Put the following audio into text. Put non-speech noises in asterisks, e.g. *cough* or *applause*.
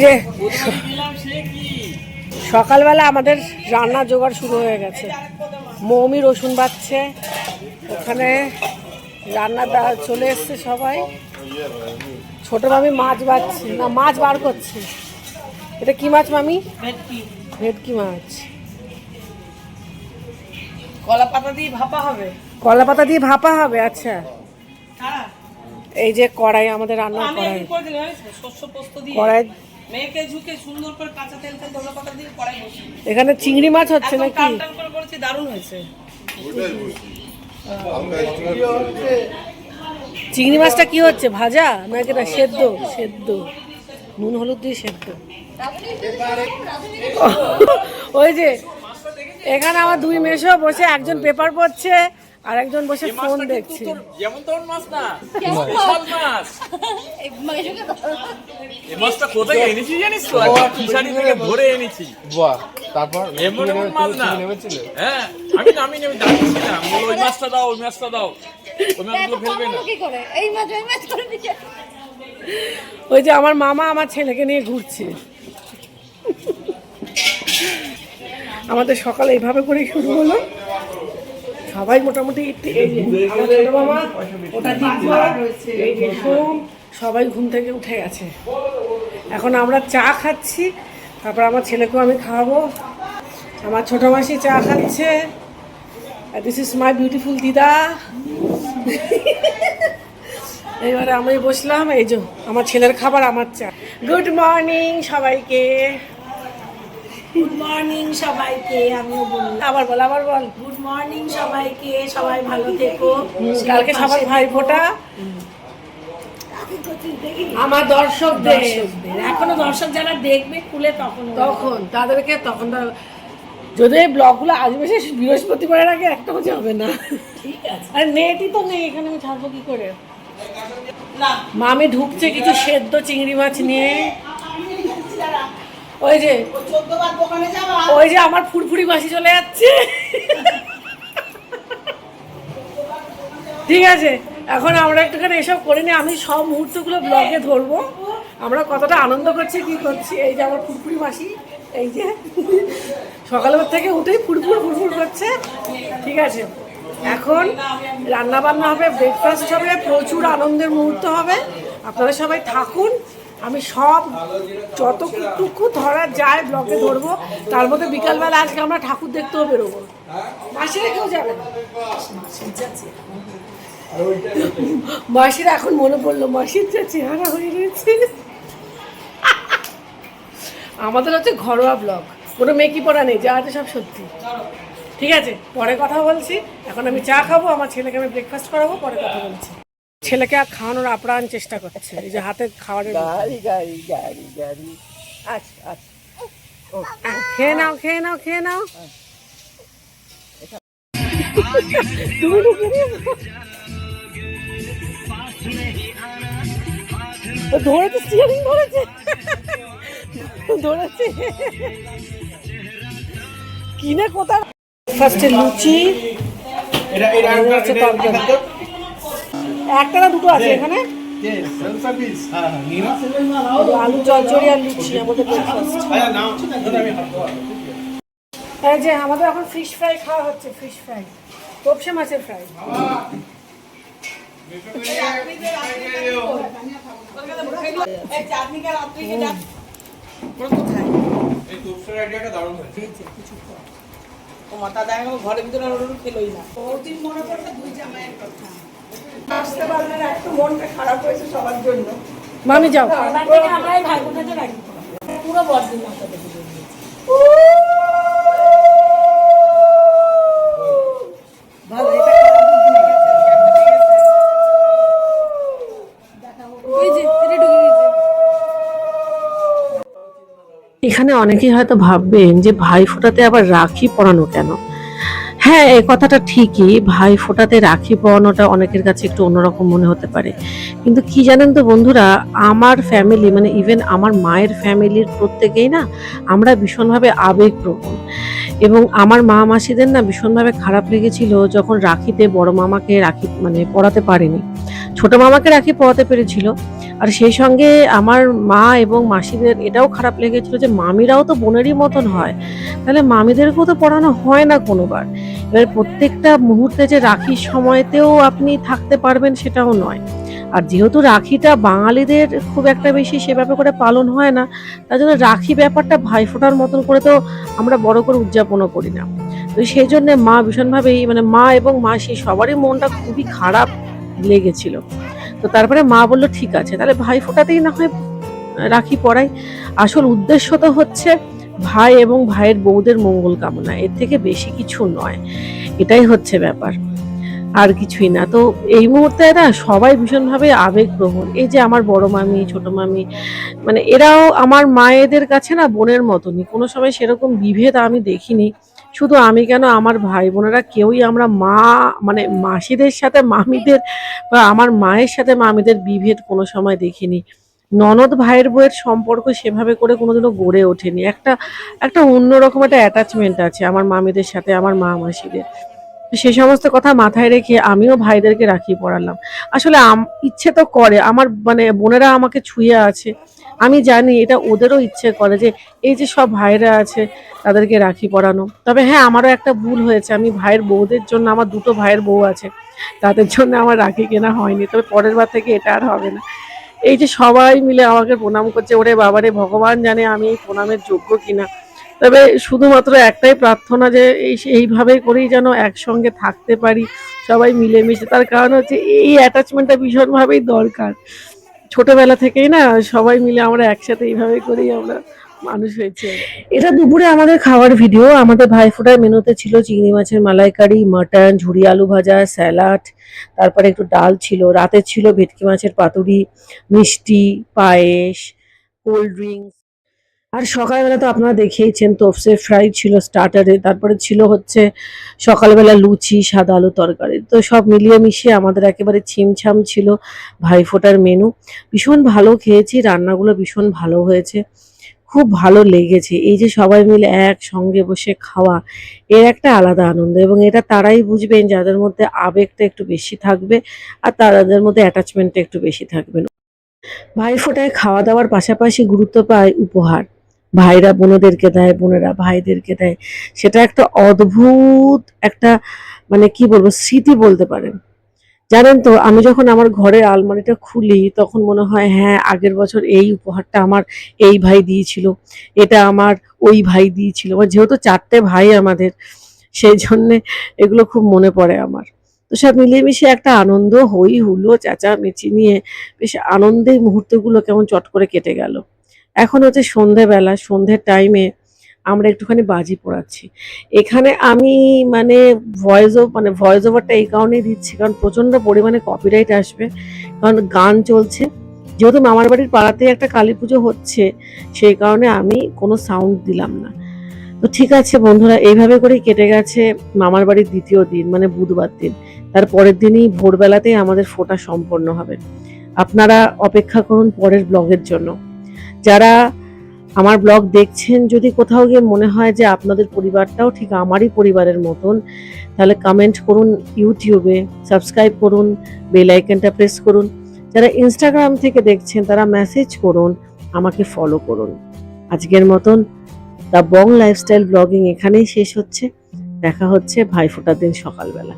যে সকালবেলা আমাদের রান্না জোগাড় শুরু হয়ে গেছে। মৌমি রসুন বাচ্ছে ওখানে রান্না চলে এসছে সবাই। ছোট মামি মাছ বাচ্ছে না মাছ বার করছে। এটা কি মাছ মামি? ভেটকি। মাছ। কলা পাতা দিয়ে ভাপা হবে? কলা পাতা দিয়ে ভাপা হবে আচ্ছা। হ্যাঁ। এই যে কড়াই আমাদের রান্নার আমি কড়াই। কড়াই মেয়েকে ঝুঁকে সুন্দর করে কাঁচা তেল তেল ধনে পাতা দিয়ে কড়াই বসি এখানে চিংড়ি মাছ হচ্ছে নাকি? টান টান করে করেছি দারুণ হয়েছে। চিংড়ি মাছটা কি হচ্ছে ভাজা? নাকি না সেদ্ধ সেদ্ধ। নুন হলুদ দিয়ে সেদ্ধ। ওই যে এখানে আমার দুই মেশো বসে একজন পেপার পড়ছে। আর একজন বসে ফোন দেখছে। যেমন তেমন মাছ না বিশাল মাছ? এই মাছটা কোথায় এনেছি জানিস তো? ফিশারি থেকে ধরে এনেছি। বাহ তারপর এমন এমন মাছ না। হ্যাঁ আমি নামি নেমে দাঁড়িয়েছিলাম বলো ওই মাছটা দাও ওই মাছটা দাও। ওই মাছগুলো ফেলবে না। কি করে। এই মাছ ওই মাছ করে দিচ্ছে ওই যে আমার মামা আমার ছেলেকে নিয়ে ঘুরছে। আমাদের সকাল এইভাবে করে শুরু হলো সবাই মোটামুটি সবাই ঘুম থেকে উঠে গেছে। এখন আমরা চা খাচ্ছি তারপর আমার ছেলেকেও আমি খাওয়াবো। আমার ছোট মাসি চা খাচ্ছে। দিস ইজ মাই বিউটিফুল দিদা। এবারে আমি বসলাম এই যে আমার ছেলের খাবার আমার চা। গুড মর্নিং সবাইকে। গুড মর্নিং সবাইকে আমিও বলি আবার বল আবার বল। মর্নিং সবাইকে সবাই ভালো থেকো। কালকে সবার ভাই ফোটা আমার দর্শকদের। এখনও দর্শক যারা দেখবে খুলে তখন তখন তাদেরকে তখন যদি এই ব্লগগুলো আসবে সে বৃহস্পতিবারের আগে একটা একটাও যাবে না। ঠিক আছে। আর নেটই তো নেই এখানে আমি ছাড়বো কি করে? মামি ঢুকছে কিছু সেদ্ধ চিংড়ি মাছ নিয়ে। ওই যে ওই যে আমার ফুরফুরি মাসি চলে যাচ্ছে। *laughs* ঠিক আছে, এখন আমরা একটুখানি এসব করে নিই আমি সব মুহূর্তগুলো ব্লগে ধরবো। আমরা কতটা আনন্দ করছি, কি করছি, এই যে আমার ফুরফুরি মাসি, এই যে সকালবেলা থেকে উঠেই ফুরফুর ফুরফুর করছে। ঠিক আছে, এখন রান্না বান্না হবে ব্রেকফাস্ট হবে, প্রচুর আনন্দের মুহূর্ত হবে। আপনারা সবাই থাকুন, আমি সব যতটুকু ধরা যায় ব্লগে ধরবো। তার মধ্যে বিকালবেলা আজকে আমরা ঠাকুর দেখতেও বেরোবো। মাসিরা কেউ যাবে মাসির এখন মনে পড়ল মাসির যা চেহারা হয়ে গেছে। আমাদের হচ্ছে ঘরোয়া ব্লগ কোনো মেকি পড়া নেই যা আছে সব সত্যি। ঠিক আছে পরে কথা বলছি। এখন আমি চা খাব আমার ছেলেকে আমি ব্রেকফাস্ট করাবো পরে কথা বলছি। ছেলেকে আর খাওয়ানোর আপ্রাণ চেষ্টা করছে এই যে হাতে খাবারের বোতল। গাড়ি গাড়ি গাড়ি আচ্ছা আচ্ছা খেয়ে নাও খেয়ে নাও খেয়ে নাও। তুমি ধরেছে স্টিয়ারিং ধরেছে। ধরেছে। কিনে কোথায় ফার্স্টে লুচি একটা না দুটো আছে এখানে? হ্যাঁ হ্যাঁ আলু চচ্চড়ি আর লুচি আমাদের ব্রেকফাস্ট এই যে আমাদের এখন ফিশ ফ্রাই খাওয়া হচ্ছে ফিশ ফ্রাই তোপসে মাছের ফ্রাই ঘরের ভিতরে খেলোই না ওদিন মনে পড়ল দুই জামাইয়ের কথা আসতে পারলে একটু মনটা খারাপ হয়েছে সবার জন্য। মামি যাও আমরাই ভাই বোনকে পুরো মাথা দেখে দিয়েছি ভালো এটা এই যে এটা ঢুকে গেছে এখানে অনেকেই হয়তো ভাববেন যে ভাই ফোটাতে আবার রাখি পরানো কেন? হ্যাঁ এই কথাটা ঠিকই, ভাই ফোটাতে রাখি পরানোটা অনেকের কাছে একটু অন্যরকম মনে হতে পারে। কিন্তু কি জানেন তো বন্ধুরা, আমার ফ্যামিলি মানে ইভেন আমার মায়ের ফ্যামিলির প্রত্যেকেই না, আমরা ভীষণভাবে আবেগপ্রবণ। এবং আমার মা মাসিদের না ভীষণভাবে খারাপ লেগেছিল যখন রাখিতে বড় মামাকে রাখি মানে পড়াতে পারেনি। ছোট মামাকে রাখি পড়াতে পেরেছিল। আর সেই সঙ্গে আমার মা এবং মাসিদের এটাও খারাপ লেগেছিল যে মামিরাও তো বোনেরই মতন হয়। তাহলে মামিদেরকেও তো পড়ানো হয় না কোনোবার। এবার প্রত্যেকটা মুহূর্তে যে রাখির সময়তেও আপনি থাকতে পারবেন সেটাও নয়। আর যেহেতু রাখিটা বাঙালিদের খুব একটা বেশি সেভাবে করে পালন হয় না, তার জন্য রাখি ব্যাপারটা ভাইফোঁটার মতন করে তো আমরা বড় করে উদযাপনও করি না। তো সেই জন্যে মা ভীষণভাবেই মানে মা এবং মাসি সবারই মনটা খুবই খারাপ লেগেছিল। তো তারপরে মা বলল, ঠিক আছে, তাহলে ভাই ফোটাতেই না হয়, রাখি পড়াই। আসল উদ্দেশ্য তো হচ্ছে ভাই এবং ভাইয়ের বউদের মঙ্গল কামনা, এর থেকে বেশি কিছু নয়, এটাই হচ্ছে ব্যাপার, আর কিছুই না। তো এই মুহূর্তে না সবাই ভীষণভাবে আবেগপ্রবণ, এই যে আমার বড় মামি, ছোট মামি মানে এরাও আমার মায়েদের কাছে না বোনের মতনই, কোনো সময় সেরকম বিভেদ আমি দেখিনি। শুধু আমি কেন, আমার ভাই বোনেরা কেউই আমরা মা মানে মাসিদের সাথে মামিদের বা আমার মায়ের সাথে মামিদের বিভেদ কোনো সময় দেখিনি। ননদ ভাইয়ের বউয়ের সম্পর্ক সেভাবে করে কোনোদিনও গড়ে ওঠেনি। একটা একটা অন্যরকম একটা অ্যাটাচমেন্ট আছে আমার মামিদের সাথে, আমার মা মাসিদের। সে সমস্ত কথা মাথায় রেখে আমিও ভাইদেরকে রাখি পড়ালাম। আসলে ইচ্ছে তো করে। আমার মানে বোনেরা আমাকে ছুঁয়ে আছে। আমি জানি এটা ওদেরও ইচ্ছে করে যে এই যে সব ভাইরা আছে তাদেরকে রাখি পরানো। তবে হ্যাঁ আমারও একটা ভুল হয়েছে। আমি ভাইয়ের বউদের জন্য, আমার দুটো ভাইয়ের বউ আছে, তাদের জন্য আমার রাখি কেনা হয়নি। তবে পরের বার থেকে এটা আর হবে না। এই যে সবাই মিলে আমাকে প্রণাম করছে, ওরে বাবারে, ভগবান জানে আমি এই প্রণামের যোগ্য কিনা। তবে শুধুমাত্র একটাই প্রার্থনা যে এই এইভাবে করেই যেন একসঙ্গে থাকতে পারি, সবাই মিলেমিশে। তার কারণ হচ্ছে এই অ্যাটাচমেন্টটা ভীষণভাবেই দরকার। ছোটবেলা থেকেই না সবাই মিলে আমরা একসাথে এইভাবে করেই আমরা মানুষ হয়েছে। এটা দুপুরে আমাদের খাওয়ার ভিডিও আমাদের ভাইফোঁটার মেনুতে ছিল চিংড়ি মাছের মালাইকারি, মাটন ঝুড়ি আলু ভাজা, স্যালাড, তারপরে একটু ডাল ছিল, রাতে ছিল ভেটকি মাছের পাতুরি, মিষ্টি, পায়েস, কোল্ড ড্রিঙ্কস। আর সকালবেলা তো আপনারা দেখেইছেন তোপসে ফ্রাই ছিল স্টার্টারে তারপরে ছিল হচ্ছে সকালবেলা লুচি, সাদা আলু তরকারি। তো সব মিলিয়ে মিশিয়ে আমাদের একেবারে ছিমছাম ছিল ভাইফোঁটার মেনু ভীষণ ভালো খেয়েছি, রান্নাগুলো ভীষণ ভালো হয়েছে। খুব ভালো লেগেছে। এই যে সবাই মিলে একসঙ্গে বসে খাওয়া, এর একটা আলাদা আনন্দ। এবং এটা তারাই বুঝবেন, যাদের মধ্যে আবেগটা একটু বেশি থাকবে আর তাদের মধ্যে অ্যাটাচমেন্টটা একটু বেশি থাকবে। ভাইফোঁটায় খাওয়া দাওয়ার পাশাপাশি গুরুত্ব পায় উপহার। ভাইরা বোনদেরকে দেয়, বোনেরা ভাইদেরকে দেয়। সেটা একটা অদ্ভুত একটা মানে কি বলব, স্মৃতি বলতে পারেন। জানেন তো, আমি যখন আমার ঘরের আলমারিটা খুলি, তখন মনে হয় হ্যাঁ আগের বছর এই উপহারটা আমার এই ভাই দিয়েছিল, এটা আমার ওই ভাই দিয়েছিল। বা যেহেতু চারটে ভাই আমাদের, সেই জন্যে এগুলো খুব মনে পড়ে আমার। তো সব মিলিয়ে একটা আনন্দ, হই হুলো চেঁচা মেচি নিয়ে বেশ আনন্দের মুহূর্তগুলো কেমন চট করে কেটে গেল। এখন হচ্ছে সন্ধেবেলা, সন্ধ্যের টাইমে আমরা একটুখানি বাজি পোড়াচ্ছি। এখানে আমি মানে ভয়েস মানে ভয়েস ওভারটা এই কারণেই দিচ্ছি, কারণ প্রচণ্ড পরিমাণে কপিরাইট আসবে, কারণ গান চলছে। যেহেতু মামার বাড়ির পাড়াতে একটা কালী পুজো হচ্ছে, সেই কারণে আমি কোনো সাউন্ড দিলাম না। তো ঠিক আছে বন্ধুরা, এইভাবে করেই কেটে গেছে মামার বাড়ির দ্বিতীয় দিন মানে বুধবার দিন। তার পরের দিনই ভোরবেলাতেই আমাদের ফোটা সম্পন্ন হবে। আপনারা অপেক্ষা করুন পরের ব্লগের জন্য। যারা আমার ব্লগ দেখছেন, যদি কোথাও গিয়ে মনে হয় যে আপনাদের পরিবারটাও ঠিক আমারই পরিবারের মতন, তাহলে কমেন্ট করুন ইউটিউবে সাবস্ক্রাইব করুন বেল আইকনটা প্রেস করুন। যারা ইনস্টাগ্রাম থেকে দেখছেন, তারা মেসেজ করুন, আমাকে ফলো করুন। আজকের মতন দ্য বং লাইফস্টাইল ব্লগিং এখানেই শেষ হচ্ছে। দেখা হচ্ছে ভাইফোঁটার দিন সকালবেলা।